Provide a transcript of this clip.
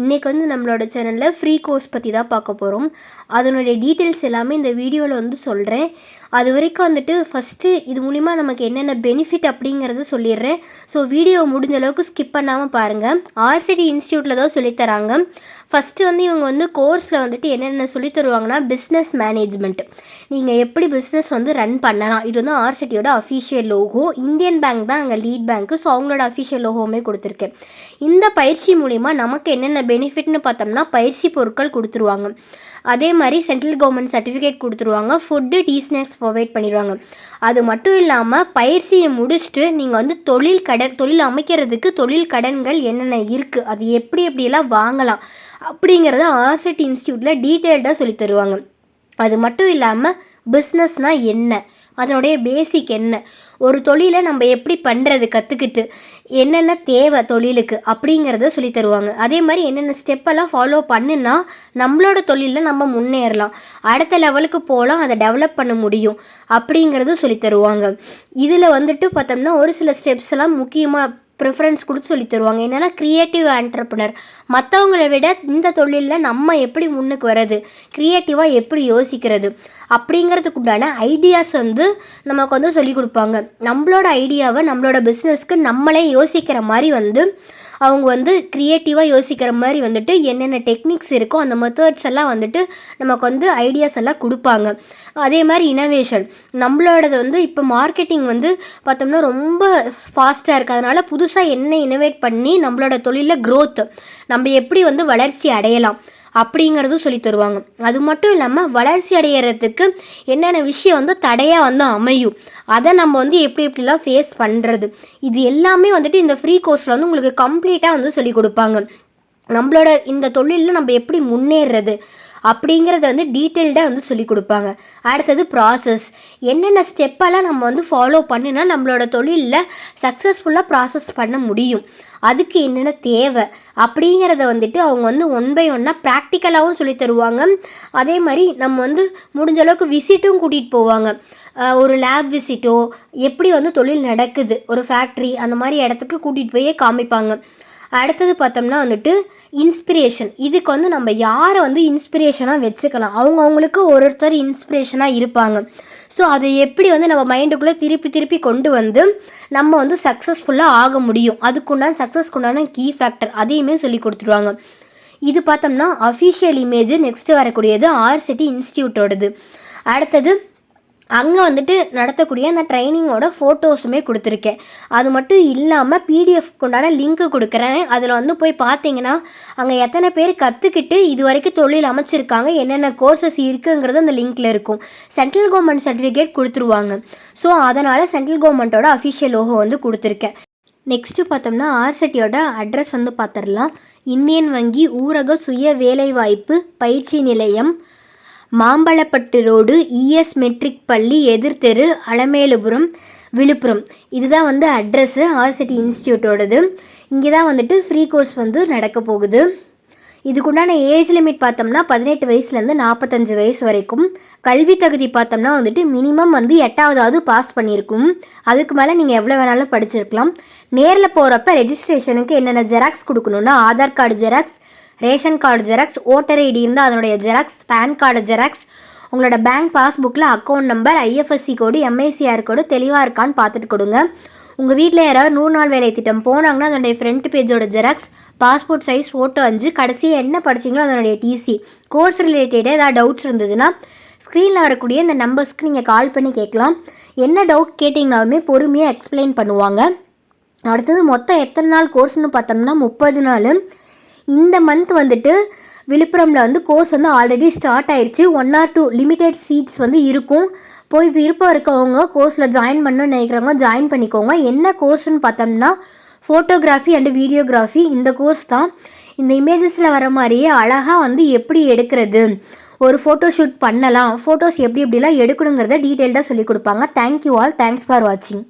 இன்றைக்கி வந்து நம்மளோட சேனலில் ஃப்ரீ கோர்ஸ் பற்றி தான் பார்க்க போகிறோம் அதனுடைய டீட்டெயில்ஸ் எல்லாமே இந்த வீடியோவில் வந்து சொல்கிறேன் அது வரைக்கும் வந்துட்டு ஃபஸ்ட்டு இது மூலிமா நமக்கு என்னென்ன பெனிஃபிட் அப்படிங்கிறத சொல்லிடுறேன். ஸோ வீடியோ முடிஞ்ச அளவுக்கு ஸ்கிப் பண்ணாமல் பாருங்கள் ஆர்சிடி இன்ஸ்டியூட்டில் தான் சொல்லித்தராங்க ஃபஸ்ட்டு வந்து இவங்க வந்து கோர்ஸில் வந்துட்டு என்னென்ன சொல்லி தருவாங்கன்னா பிஸ்னஸ் மேனேஜ்மெண்ட் நீங்கள் எப்படி பிஸ்னஸ் வந்து ரன் பண்ணலாம்? இது வந்து ஆர்சிட்டியோட அஃபிஷியல் லோகோ இந்தியன் பேங்க் தான் அங்கே லீட் பேங்க்கு ஸோ அவங்களோட அஃபிஷியல் லோகோவுமே கொடுத்துருக்கு. இந்த பயிற்சி மூலிமா நமக்கு என்னென்ன பெனிஃபிட்னு பார்த்தோம்னா பயிற்சி பொருட்கள் கொடுத்துருவாங்க. அதே மாதிரி சென்ட்ரல் கவர்மெண்ட் சர்டிஃபிகேட் கொடுத்துருவாங்க. ஃபுட்டு டீ ஸ்நாக்ஸ் ப்ரொவைட் பண்ணிடுவாங்க. அது மட்டும் இல்லாமல் பயிற்சியை முடிச்சுட்டு நீங்கள் வந்து தொழில் கடன் தொழில் அமைக்கிறதுக்கு தொழில் கடன்கள் என்னென்ன இருக்குது அது எப்படி எப்படியெல்லாம் வாங்கலாம் அப்படிங்கிறத ஆசெட் இன்ஸ்டியூட்டில் டீட்டெயில்டாக சொல்லி தருவாங்க. அது மட்டும் இல்லாமல் பிஸ்னஸ்னால் என்ன? அதனுடைய பேசிக் என்ன? ஒரு தொழிலை நம்ம எப்படி பண்ணுறது கற்றுக்கிட்டு என்னென்ன தேவை தொழிலுக்கு அப்படிங்கிறத சொல்லி தருவாங்க. அதே மாதிரி என்னென்ன ஸ்டெப்பெல்லாம் ஃபாலோ பண்ணுனா நம்மளோட தொழிலில் நம்ம முன்னேறலாம். அடுத்த லெவலுக்கு போகலாம் அதை டெவலப் பண்ண முடியும் அப்படிங்கிறத சொல்லி தருவாங்க. இதில் வந்துட்டு பார்த்தோம்னா ஒரு சில ஸ்டெப்ஸ் எல்லாம் முக்கியமாக ப்ரிஃபரன்ஸ் கொடுத்து சொல்லி தருவாங்க என்னென்னா க்ரியேட்டிவ் ஆண்டர்பனர் மற்றவங்களை விட இந்த தொழிலில் நம்ம எப்படி முன்னுக்கு வர்றது? க்ரியேட்டிவாக எப்படி யோசிக்கிறது? அப்படிங்கிறதுக்கு உண்டான ஐடியாஸ் வந்து நமக்கு வந்து சொல்லி கொடுப்பாங்க. நம்மளோட ஐடியாவை நம்மளோட பிஸ்னஸ்க்கு நம்மளே யோசிக்கிற மாதிரி வந்து அவங்க வந்து க்ரியேட்டிவாக யோசிக்கிற மாதிரி வந்துட்டு என்னென்ன டெக்னிக்ஸ் இருக்கோ அந்த மெத்தட்ஸ் எல்லாம் வந்துட்டு நமக்கு வந்து ஐடியாஸ் எல்லாம் கொடுப்பாங்க. அதே மாதிரி இனோவேஷன் நம்மளோடது வந்து இப்போ மார்க்கெட்டிங் வந்து பார்த்தோம்னா ரொம்ப ஃபாஸ்ட்டாக இருக்குது அதனால் புதுசாக என்ன இனோவேட் பண்ணி நம்மளோட தொழிலில் க்ரோத் நம்ம எப்படி வந்து வளர்ச்சி அடையலாம். அப்படிங்கிறதும் சொல்லி தருவாங்க. அது மட்டும் இல்லாமல் வளர்ச்சி அடைகிறதுக்கு என்னென்ன விஷயம் வந்து தடையாக வந்து அமையும். அதை நம்ம வந்து எப்படி எப்படிலாம் ஃபேஸ் பண்ணுறது இது எல்லாமே வந்துட்டு இந்த ஃப்ரீ கோர்ஸில் வந்து உங்களுக்கு கம்ப்ளீட்டாக வந்து சொல்லி கொடுப்பாங்க. நம்மளோட இந்த தொழிலில் நம்ம எப்படி முன்னேறது அப்படிங்கிறத வந்து டீட்டெயில்டாக வந்து சொல்லி கொடுப்பாங்க. அடுத்தது ப்ராசஸ் என்னென்ன ஸ்டெப்பெல்லாம் நம்ம வந்து ஃபாலோ பண்ணினா நம்மளோட தொழிலில் சக்ஸஸ்ஃபுல்லாக ப்ராசஸ் பண்ண முடியும். அதுக்கு என்னென்ன தேவை அப்படிங்கிறத வந்துட்டு அவங்க வந்து ஒன் பை ஒன்னாக ப்ராக்டிக்கலாகவும் சொல்லி தருவாங்க. அதே மாதிரி நம்ம வந்து முடிஞ்ச அளவுக்கு விசிட்டும் கூட்டிகிட்டு போவாங்க. ஒரு லேப் விசிட்டோ எப்படி வந்து தொழில் நடக்குது ஒரு ஃபேக்ட்ரி அந்த மாதிரி இடத்துக்கு கூட்டிகிட்டு போயே காமிப்பாங்க. அடுத்தது பார்த்தோம்னா வந்துட்டு இன்ஸ்பிரேஷன் இதுக்கு வந்து நம்ம யாரை வந்து இன்ஸ்பிரேஷனாக வச்சுக்கலாம்? அவங்கவுங்களுக்கு ஒருத்தர் இன்ஸ்பிரேஷனாக இருப்பாங்க. ஸோ அதை எப்படி வந்து நம்ம மைண்டுக்குள்ளே திருப்பி திருப்பி கொண்டு வந்து நம்ம வந்து சக்ஸஸ்ஃபுல்லாக ஆக முடியும்? அதுக்குண்டான சக்ஸஸ்க்குண்டான கீ ஃபேக்டர் அதையுமே சொல்லி கொடுத்துருவாங்க. இது பார்த்தோம்னா அஃபிஷியல் இமேஜ் நெக்ஸ்ட் வரக்கூடியது ஆர்சிட்டி இன்ஸ்டியூட்டோடது அடுத்தது அங்கே வந்துட்டு நடத்தக்கூடிய அந்த ட்ரைனிங்கோட ஃபோட்டோஸுமே கொடுத்துருக்கேன். அது மட்டும் இல்லாமல் பிடிஎஃப்க்கு உண்டான லிங்க்கு கொடுக்குறேன். அதில் வந்து போய் பார்த்தீங்கன்னா அங்கே எத்தனை பேர் கற்றுக்கிட்டு இது வரைக்கும் தொழில் அமைச்சிருக்காங்க என்னென்ன கோர்சஸ் இருக்குங்கிறது அந்த லிங்க்கில் இருக்கும். சென்ட்ரல் கவர்மெண்ட் சர்டிஃபிகேட் கொடுத்துருவாங்க. ஸோ அதனால் சென்ட்ரல் கவர்மெண்ட்டோட அஃபிஷியல் லோகோ வந்து கொடுத்துருக்கேன். நெக்ஸ்ட்டு பார்த்தோம்னா ஆர்சட்டியோட அட்ரஸ் வந்து பார்த்துடலாம் இந்தியன் வங்கி ஊரக சுய வேலைவாய்ப்பு பயிற்சி நிலையம் மாம்பழப்பட்டு ரோடு இஎஸ் மெட்ரிக் பள்ளி எதிர்த்தெரு அலமேலுபுரம் விழுப்புரம். இதுதான் வந்து அட்ரஸ்ஸு ஆர்சிட்டி இன்ஸ்டியூட்டோடது இங்கே தான் வந்துட்டு ஃப்ரீ கோர்ஸ் வந்து நடக்க போகுது. இதுக்குண்டான ஏஜ் லிமிட் பார்த்தோம்னா பதினெட்டு வயசுலேருந்து நாற்பத்தஞ்சு வயசு வரைக்கும். கல்வி தகுதி பார்த்தோம்னா வந்துட்டு மினிமம் வந்து எட்டாவதாவது பாஸ் பண்ணியிருக்கும். அதுக்கு மேலே நீங்கள் எவ்வளோ வேணாலும் படிச்சிருக்கலாம். நேரில் போகிறப்ப ரெஜிஸ்ட்ரேஷனுக்கு என்னென்ன xerox கொடுக்கணுன்னா Aadhaar card xerox ration card xerox voter ID இருந்தால் அதனுடைய ஜெராக்ஸ் பேன் கார்டு ஜெராக்ஸ் உங்களோட bank பாஸ்புக்கில் account number IFSC code MICR code தெளிவாக இருக்கான்னு பார்த்துட்டு கொடுங்க. உங்கள் வீட்டில் யாராவது நூறு நாள் வேலை திட்டம் போனாங்கன்னா அதனுடைய ஃப்ரண்ட் பேஜோட ஜெராக்ஸ் பாஸ்போர்ட் சைஸ் ஃபோட்டோ அஞ்சு கடைசியாக என்ன படிச்சிங்களோ அதனுடைய டிசி கோர்ஸ் ரிலேட்டடாக ஏதாவது டவுட்ஸ் இருந்ததுன்னா ஸ்க்ரீனில் வரக்கூடிய இந்த நம்பர்ஸ்க்கு நீங்கள் கால் பண்ணி கேட்கலாம். என்ன டவுட் கேட்டிங்கனாலுமே பொறுமையாக எக்ஸ்பிளைன் பண்ணுவாங்க. அடுத்தது மொத்தம் எத்தனை நாள் கோர்ஸ்னு பார்த்தோம்னா முப்பது நாள். இந்த மந்த் வந்துட்டு விழுப்புரமில் வந்து கோர்ஸ் வந்து ஆல்ரெடி ஸ்டார்ட் ஆயிடுச்சு one or two limited seats வந்து இருக்கும். போய் விருப்பம் இருக்கவங்க கோர்ஸில் ஜாயின் பண்ணணும்னு நினைக்கிறவங்க ஜாயின் பண்ணிக்கோங்க. என்ன கோர்ஸ்னு பார்த்தோம்னா ஃபோட்டோகிராஃபி அண்டு வீடியோகிராஃபி இந்த கோர்ஸ் தான். இந்த இமேஜஸில் வர மாதிரியே அழகாக வந்து எப்படி எடுக்கிறது? ஒரு ஃபோட்டோ ஷூட் பண்ணலாம். ஃபோட்டோஸ் எப்படி எப்படிலாம் எடுக்கணுங்கிறத டீட்டெயில்டாக சொல்லி கொடுப்பாங்க. தேங்க்யூ ஆல் தேங்க்ஸ் ஃபார் வாட்சிங்